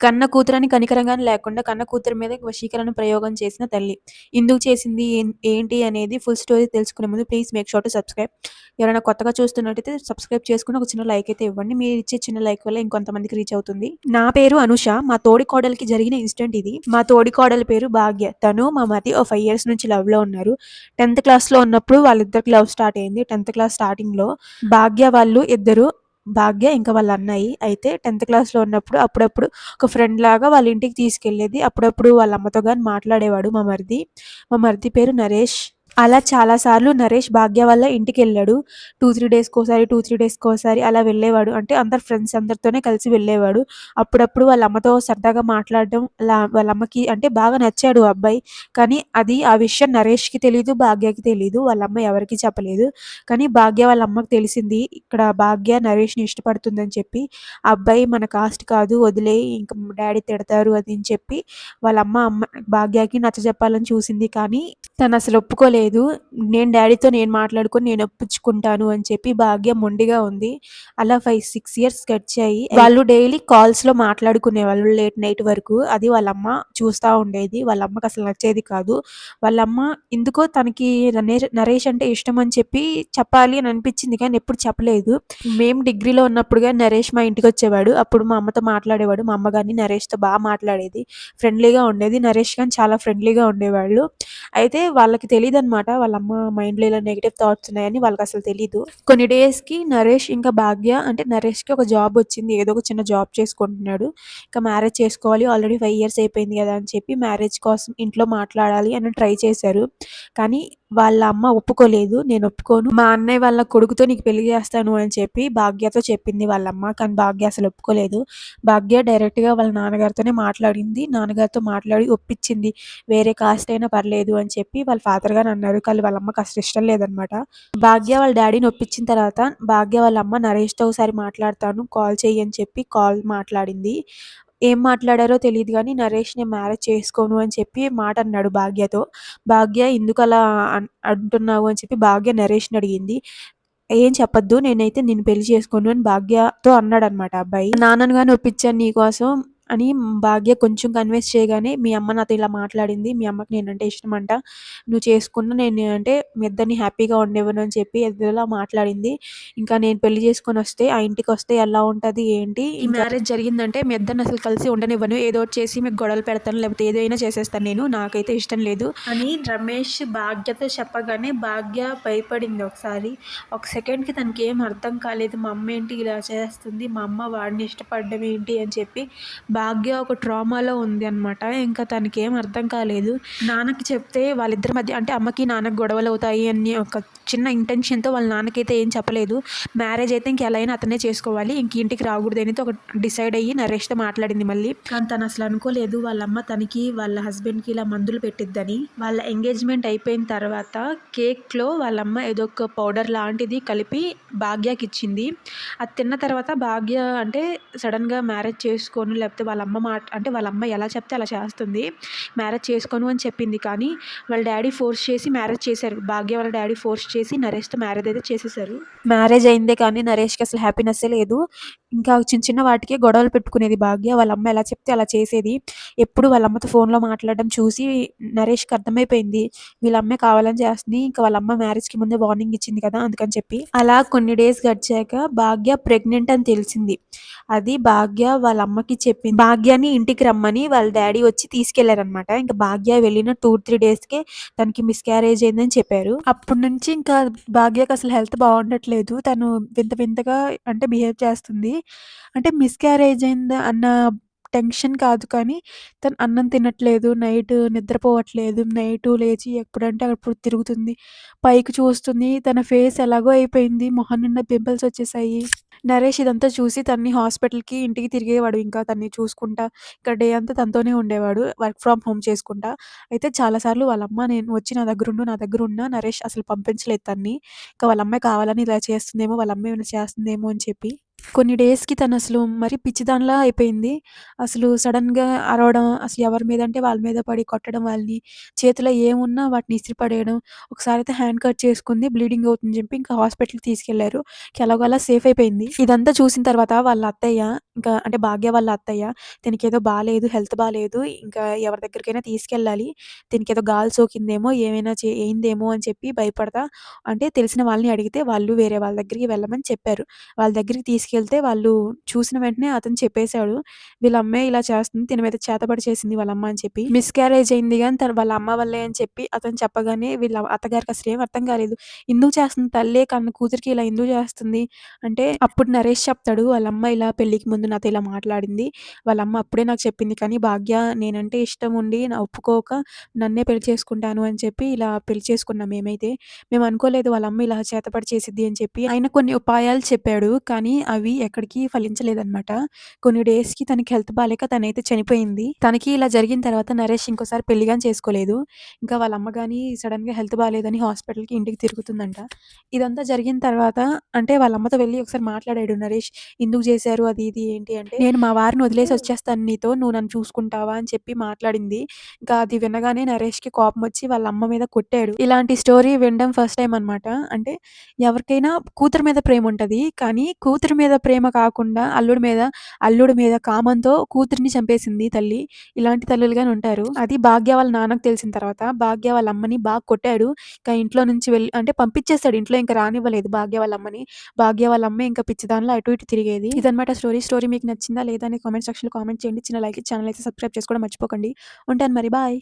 కన్న కూతురని కనికరంగాని లేకుండా కన్న కూతురు మీద వశీకరణ ప్రయోగం చేసిన తల్లి. ఎందుకు చేసింది? ఏంటి అనేది ఫుల్ స్టోరీ తెలుసుకునే ముందు please make sure to subscribe. ఎవరైనా కొత్తగా చూస్తున్నట్టయితే సబ్స్క్రైబ్ చేసుకుని ఒక చిన్న లైక్ అయితే ఇవ్వండి. మీరు ఇచ్చే చిన్న లైక్ వల్ల ఇంకొంతమందికి రీచ్ అవుతుంది. నా పేరు అనుష. మా తోడికోడలికి జరిగిన ఇన్సిడెంట్ ఇది. మా తోడికోడలి పేరు భాగ్య. తను, మా మతి ఓ ఫైవ్ ఇయర్స్ నుంచి లవ్లో ఉన్నారు. 10థ్ క్లాస్‌లో ఉన్నప్పుడు వాళ్ళిద్దరికి లవ్ స్టార్ట్ అయింది. 10థ్ క్లాస్ స్టార్టింగ్లో భాగ్య వాళ్ళు ఇద్దరు భాగ్య ఇంకా వాళ్ళ అన్నయ్య. అయితే 10థ్ క్లాస్‌లో ఉన్నప్పుడు అప్పుడప్పుడు ఒక ఫ్రెండ్ లాగా వాళ్ళ ఇంటికి తీసుకెళ్ళేది. అప్పుడప్పుడు వాళ్ళ అమ్మతో కానీ మాట్లాడేవాడు మా మరిది. మా మరిది పేరు నరేష్. అలా చాలా సార్లు నరేష్ భాగ్య వల్ల వాళ్ళ ఇంటికెళ్ళాడు. 2, 3 డేస్‌కోసారి, 2, 3 డేస్‌కోసారి అలా వెళ్ళేవాడు. అంటే అందరు ఫ్రెండ్స్ అందరితోనే కలిసి వెళ్ళేవాడు. అప్పుడప్పుడు వాళ్ళ అమ్మతో సరదాగా మాట్లాడడం అలా వాళ్ళ అమ్మకి అంటే బాగా నచ్చాడు ఆ అబ్బాయి. కానీ అది ఆ విషయం నరేష్‌కి తెలియదు భాగ్యకి తెలియదు వాళ్ళ అమ్మ ఎవరికీ చెప్పలేదు. కానీ భాగ్య వాళ్ళ అమ్మకి తెలిసింది. ఇక్కడ భాగ్య నరేష్‌ని ఇష్టపడుతుందని చెప్పి, ఆ అబ్బాయి మన కాస్ట్ కాదు వదిలేయి ఇంక డాడీ తిడతారు అది అని చెప్పి వాళ్ళ అమ్మ అమ్మ భాగ్యకి నచ్చజెప్పాలని చూసింది. కానీ తను అసలు ఒప్పుకోలేదు. నేను డ్యాడీతో నేను మాట్లాడుకొని నేను ఒప్పించుకుంటాను అని చెప్పి భాగ్య మొండిగా ఉంది. అలా 5, 6 ఇయర్స్ గడిచాయి. వాళ్ళు డైలీ కాల్స్‌లో మాట్లాడుకునేవాళ్ళు లేట్ నైట్ వరకు. అది వాళ్ళ అమ్మ చూస్తా ఉండేది. వాళ్ళ అమ్మకి అసలు నచ్చేది కాదు. వాళ్ళ అమ్మ ఎందుకో తనకి నరేష్ నరేష్ అంటే ఇష్టం అని చెప్పి చెప్పాలి అని అనిపించింది కానీ ఎప్పుడు చెప్పలేదు. మేము డిగ్రీలో ఉన్నప్పుడు గాని నరేష్ మా ఇంటికొచ్చేవాడు. అప్పుడు మా అమ్మతో మాట్లాడేవాడు. మా అమ్మ గాని నరేష్‌తో బా మాట్లాడేది. ఫ్రెండ్లీగా ఉండేది. నరేష్ గాని చాలా ఫ్రెండ్లీగా ఉండేవాళ్ళు. అయితే వాళ్ళకి అనమాట వాళ్ళ అమ్మ మైండ్‌లో ఇలా నెగిటివ్ థాట్స్ ఉన్నాయని వాళ్ళకసలు తెలియదు కొన్ని డేస్‌కి నరేష్ ఇంకా భాగ్య అంటే నరేష్‌కి ఒక జాబ్ వచ్చింది. ఏదో ఒక చిన్న జాబ్ చేసుకుంటున్నాడు. ఇంకా మ్యారేజ్ చేసుకోవాలి. ఆల్రెడీ ఫైవ్ ఇయర్స్ అయిపోయింది కదా అని చెప్పి మ్యారేజ్ కోసం ఇంట్లో మాట్లాడాలి అని ట్రై చేశారు. కానీ వాళ్ళ అమ్మ ఒప్పుకోలేదు. నేను ఒప్పుకోను. మా అన్నయ్య వాళ్ళ కొడుకుతో నీకు పెళ్ళి చేస్తాను అని చెప్పి భాగ్యతో చెప్పింది వాళ్ళ అమ్మ. కానీ భాగ్య అసలు ఒప్పుకోలేదు. భాగ్య డైరెక్ట్‌గా వాళ్ళ నాన్నగారితోనే మాట్లాడింది. నాన్నగారితో మాట్లాడి ఒప్పించింది. వేరే కాస్ట్ అయినా పర్లేదు అని చెప్పి వాళ్ళ ఫాదర్ గారు అన్నారు. కానీ వాళ్ళ అమ్మకి అసలు ఇష్టం లేదనమాట. భాగ్య వాళ్ళ డాడీని ఒప్పించిన తర్వాత భాగ్య వాళ్ళ అమ్మ నరేష్‌తో ఒకసారి మాట్లాడతాను కాల్ చెయ్యి అని చెప్పి కాల్ మాట్లాడింది. ఏం మాట్లాడారో తెలియదు కానీ నరేష్ నేను మ్యారేజ్ చేసుకోను అని చెప్పి మాట అన్నాడు భాగ్యతో. భాగ్య ఎందుకు అలా అంటున్నావు అని చెప్పి భాగ్య నరేష్‌ని అడిగింది. ఏం చెప్పొద్దు నేనైతే నిన్ను పెళ్ళి చేసుకోను అని భాగ్యతో అన్నాడనమాట ఆ అబ్బాయి. నాన్నను కానీ ఒప్పించాను నీకోసం అని భాగ్య కొంచెం కన్విన్స్ చేయగానే మీ అమ్మ నాతో ఇలా మాట్లాడింది. మీ అమ్మకి నేనంటే ఇష్టమంట. నువ్వు చేసుకున్న నేను అంటే మీ ఇద్దరిని హ్యాపీగా ఉండనివ్వను అని చెప్పి ఏదోలా మాట్లాడింది. ఇంకా నేను పెళ్ళి చేసుకొనొస్తే ఆ ఇంటికొస్తే ఎలా ఉంటది ఏంటి? ఈ మ్యారేజ్ జరిగిందంటే మీ ఇద్దరిని అసలు కలిసి ఉండనివ్వను. ఏదో ఒకటి చేసి మీకు గొడవలు పెడతాను. లేకపోతే ఏదైనా చేసేస్తాను నేను. నాకైతే ఇష్టం లేదు అని రమేష్ భాగ్యతో చెప్పగానే భాగ్య భయపడింది ఒకసారి. ఒక సెకండ్‌కి తనకేం అర్థం కాలేదు. మా అమ్మ ఏంటి ఇలా చేస్తుంది? మా అమ్మ వాడిని ఇష్టపడడం ఏంటి? అని చెప్పి భాగ్య ఒక ట్రామాలో ఉంది అనమాట. ఇంకా తనకేం అర్థం కాలేదు. నాన్నకి చెప్తే వాళ్ళిద్దరి మధ్య అంటే అమ్మకి, నాన్నకి గొడవలు అవుతాయి అని ఒక చిన్న ఇంటెన్షన్‌తో వాళ్ళ నాన్నకైతే ఏం చెప్పలేదు. మ్యారేజ్ అయితే ఇంక ఎలా అయినా అతనే చేసుకోవాలి. ఇంక ఇంటికి రాకూడదు అనేది ఒక డిసైడ్ అయ్యి నరేష్‌తో మాట్లాడింది మళ్ళీ. కానీ తను అసలు అనుకోలేదు వాళ్ళమ్మ తనకి, వాళ్ళ హస్బెండ్‌కి ఇలా మందులు పెట్టిద్దని. వాళ్ళ ఎంగేజ్‌మెంట్ అయిపోయిన తర్వాత కేక్‌లో వాళ్ళ అమ్మ ఏదో ఒక పౌడర్ లాంటిది కలిపి భాగ్యకి ఇచ్చింది అది తిన్న తర్వాత భాగ్య అంటే సడన్గా మ్యారేజ్ చేసుకొని లేకపోతే వాళ్ళ అమ్మ మాట అంటే వాళ్ళ అమ్మ ఎలా చెప్తే అలా చేస్తుంది. మ్యారేజ్ చేసుకోను అని చెప్పింది. కానీ వాళ్ళ డాడీ ఫోర్స్ చేసి మ్యారేజ్ చేశారు. భాగ్య వాళ్ళ డాడీ ఫోర్స్ చేసి నరేష్‌తో మ్యారేజ్ అయితే చేసేసారు. మ్యారేజ్ అయిందే కానీ నరేష్‌కి అసలు హ్యాపీనెస్ లేదు. ఇంకా చిన్న చిన్న వాటికి గొడవలు పెట్టుకునేది భాగ్య. వాళ్ళ అమ్మ ఎలా చెప్తే అలా చేసేది. ఎప్పుడు వాళ్ళ అమ్మతో ఫోన్‌లో మాట్లాడడం చూసి నరేష్‌కి అర్థమైపోయింది. వీళ్ళ అమ్మే కావాలని చేస్తుంది. ఇంకా వాళ్ళ అమ్మ మ్యారేజ్‌కి ముందే వార్నింగ్ ఇచ్చింది కదా! అందుకని చెప్పి. అలా కొన్ని డేస్ గడిచాక భాగ్య ప్రెగ్నెంట్ అని తెలిసింది. అది భాగ్య వాళ్ళ అమ్మకి చెప్పింది. భాగ్యని ఇంటికి రమ్మని వాళ్ళ డాడీ వచ్చి తీసుకెళ్ళారనమాట. ఇంకా భాగ్య వెళ్ళిన 2, 3 డేస్‌కే తనకి మిస్‌క్యారేజ్ అయిందని చెప్పారు. అప్పటి నుంచి ఇంకా భాగ్యకి అసలు హెల్త్ బాగుండట్లేదు. తను వింత వింతగా అంటే బిహేవ్ చేస్తుంది. అంటే మిస్‌క్యారేజ్ అయింది అన్న టెన్షన్ కాదు కానీ తను అన్నం తినట్లేదు. నైట్ నిద్రపోవట్లేదు. నైటు లేచి ఎప్పుడంటే అప్పుడు తిరుగుతుంది. పైకి చూస్తుంది. తన ఫేస్ ఎలాగో అయిపోయింది. మొహం నిండా పింపుల్స్ వచ్చేసాయి. నరేష్ ఇదంతా చూసి తనని హాస్పిటల్‌కి, ఇంటికి తిరిగేవాడు ఇంకా తనని చూసుకుంటా. ఇక డే అంతా తనతోనే ఉండేవాడు. వర్క్ ఫ్రమ్ హోమ్ చేసుకుంటా. అయితే చాలా సార్లు వాళ్ళ అమ్మ నేను వచ్చి నా దగ్గరుండు, నా దగ్గరుండు నరేష్ అసలు పంపించలేదు తనని. ఇంకా వాళ్ళ అమ్మాయి కావాలని ఇలా చేస్తుందేమో, వాళ్ళ అమ్మ ఏమైనా చేస్తుందేమో అని చెప్పి. కొన్ని డేస్‌కి తనసలు మరీ పిచ్చిదానిలా అయిపోయింది. అసలు సడెన్‌గా అరవడం, అసలు ఎవరి మీదంటే వాళ్ళ మీద పడి కొట్టడం వాళ్ళని, చేతిలో ఏమున్నా వాటిని ఇసిరి పడేయడం. ఒకసారైతే హ్యాండ్ కట్ చేసుకుంది. బ్లీడింగ్ అవుతుందని చెప్పి ఇంకా హాస్పిటల్‌కి తీసుకెళ్ళారు. ఎలాగోలా సేఫ్ అయిపోయింది. ఇదంతా చూసిన తర్వాత వాళ్ళ అత్తయ్య ఇంకా అంటే భాగ్య వాళ్ళ అత్తయ్య "తినకేదో బాలేదు, హెల్త్ బాలేదు. ఇంకా ఎవరి దగ్గరికైనా తీసుకెళ్ళాలి. దీనికేదో గాలి సోకిందేమో, ఏమైనా చే అయిందేమో" అని చెప్పి భయపడతా అంటే తెలిసిన వాళ్ళని అడిగితే వాళ్ళు వేరే వాళ్ళ దగ్గరికి వెళ్ళమని చెప్పారు. వాళ్ళ దగ్గరికి తీసుకెళ్తే వాళ్ళు చూసిన వెంటనే అతను చెప్పేసాడు. వీళ్ళ అమ్మే ఇలా చేస్తుంది. తిన మీద చేతబడి చేసింది వాళ్ళ అమ్మ అని చెప్పి. మిస్‌క్యారేజ్ అయింది కానీ తను వాళ్ళ అమ్మ వల్లే అని చెప్పి అతను చెప్పగానే వీళ్ళ అత్తగారికి అసలు ఏం అర్థం కాలేదు. ఎందుకు చేస్తుంది తల్లే కన్ను కూతురికి ఇలా ఎందుకు చేస్తుంది? అంటే అప్పుడు నరేష్ చెప్తాడు వాళ్ళ అమ్మ ఇలా పెళ్ళికి ముందు నాతో ఇలా మాట్లాడింది. వాళ్ళ అమ్మ అప్పుడే నాకు చెప్పింది. కానీ భాగ్య నేనంటే ఇష్టం ఉండి నా ఒప్పుకోక నన్నే పెళ్ళి చేసుకుంటాను అని చెప్పి ఇలా పెళ్ళి చేసుకున్నాం మేమైతే. మేము అనుకోలేదు వాళ్ళ అమ్మ ఇలా చేతపడి చేసిద్ది అని చెప్పి. ఆయన కొన్ని ఉపాయాలు చెప్పాడు. కానీ అవి ఎక్కడికి ఫలించలేదన్నమాట. కొన్ని డేస్‌కి తనకి హెల్త్ బాలేక తనైతే చనిపోయింది. తనకి ఇలా జరిగిన తర్వాత నరేష్ ఇంకోసారి పెళ్ళి గాని చేసుకోలేదు. ఇంకా వాళ్ళ అమ్మ గాని సడెన్‌గా హెల్త్ బాలేదని హాస్పిటల్‌కి ఇంటికి తిరుగుతుందంట. ఇదంతా జరిగిన తర్వాత అంటే వాళ్ళ అమ్మతో వెళ్ళి ఒకసారి మాట్లాడాడు నరేష్. ఎందుకు చేశారు? అది ఇది ఏంటి అంటే, "నేను మా వారిని వదిలేసి వచ్చేస్తాను నీతో. నువ్వు నన్ను చూసుకుంటావా?" అని చెప్పి మాట్లాడింది. ఇంకా అది వినగానే నరేష్‌కి కోపమొచ్చి వాళ్ళ అమ్మ మీద కొట్టాడు. ఇలాంటి స్టోరీ వినడం ఫస్ట్ టైమ్ అనమాట. అంటే ఎవరికైనా కూతురు మీద ప్రేమ ఉంటది. కానీ కూతురు మీద ప్రేమ కాకుండా అల్లుడి మీద, అల్లుడి మీద కామంతో కూతురిని చంపేసింది తల్లి. ఇలాంటి తల్లులు గాని ఉంటారు. అది భాగ్య వాళ్ళ నాన్నకు తెలిసిన తర్వాత భాగ్య వాళ్ళ అమ్మని బాగా కొట్టాడు. ఇంకా ఇంట్లో నుంచి వెళ్ళి అంటే పంపించేస్తాడు ఇంట్లో ఇంకా రానివ్వలేదు భాగ్య వాళ్ళ అమ్మని. భాగ్య వాళ్ళ అమ్మ ఇంకా పిచ్చిదానిలో అటు ఇటు తిరిగేది. ఇదనమాట స్టోరీ. స్టోరీ మీకు నచ్చిందా లేదా అని కామెంట్ సెక్షన్‌లో కామెంట్ చేయండి. చిన్న లైక్ ఛానల్ అయితే సబ్స్క్రైబ్ చేసుకోవడం మర్చిపోకండి. ఉంటాను మరి బాయ్.